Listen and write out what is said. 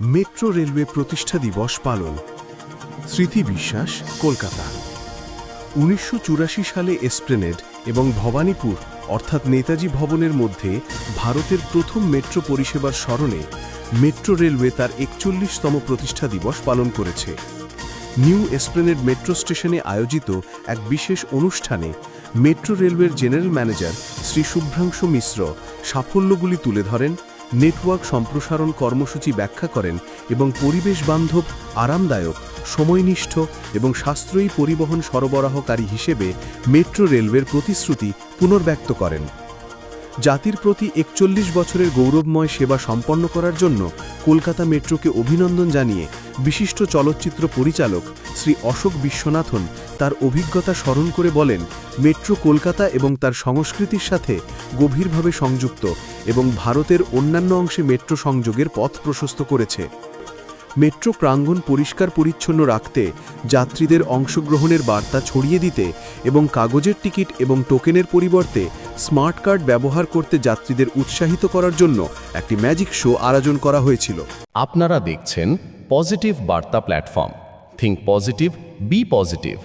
Metro railway প্রতিষ্ঠা দিবস পালন। স্মৃতি বিশ্বাস, কলকাতা। উনিশশো চুরাশি সালে এসপ্লেনেড এবং ভবানীপুর, অর্থাৎ নেতাজি ভবনের মধ্যে ভারতের প্রথম মেট্রো পরিষেবার স্মরণে মেট্রো রেলওয়ে তার একচল্লিশতম প্রতিষ্ঠা দিবস পালন করেছে। নিউ এসপ্লেনেড মেট্রো স্টেশনে আয়োজিত এক বিশেষ অনুষ্ঠানে মেট্রো রেলওয়ের জেনারেল ম্যানেজার শ্রী শুভ্রাংশু মিশ্র সাফল্যগুলি তুলে ধরেন নেটওয়ার্ক সম্প্রসারণ কর্মসূচি ব্যাখ্যা করেন এবং পরিবেশ বান্ধব, আরামদায়ক, সময়নিষ্ঠ এবং সাশ্রয়ী পরিবহন সরবরাহকারী হিসেবে মেট্রো রেলওয়ের প্রতিশ্রুতি পুনর্ব্যক্ত করেন। জাতির প্রতি একচল্লিশ বছরের গৌরবময় সেবা সম্পন্ন করার জন্য কলকাতা মেট্রোকে অভিনন্দন জানিয়ে বিশিষ্ট চলচ্চিত্র পরিচালক শ্রী অশোক বিশ্বনাথন তার অভিজ্ঞতা স্মরণ করে বলেন মেট্রো কলকাতা এবং তার সংস্কৃতির সাথে গভীরভাবে সংযুক্ত এবং ভারতের অন্যান্য অংশে মেট্রো সংযোগের পথ প্রশস্ত করেছে। মেট্রো প্রাঙ্গণ পরিষ্কার পরিচ্ছন্ন রাখতে, যাত্রীদের অংশগ্রহণের বার্তা ছড়িয়ে দিতে এবং কাগজের টিকিট এবং টোকেনের পরিবর্তে স্মার্ট কার্ড ব্যবহার করতে যাত্রীদের উৎসাহিত করার জন্য একটি ম্যাজিক শো আয়োজন করা হয়েছিল। আপনারা দেখছেন positive Barta platform. Think positive, be positive.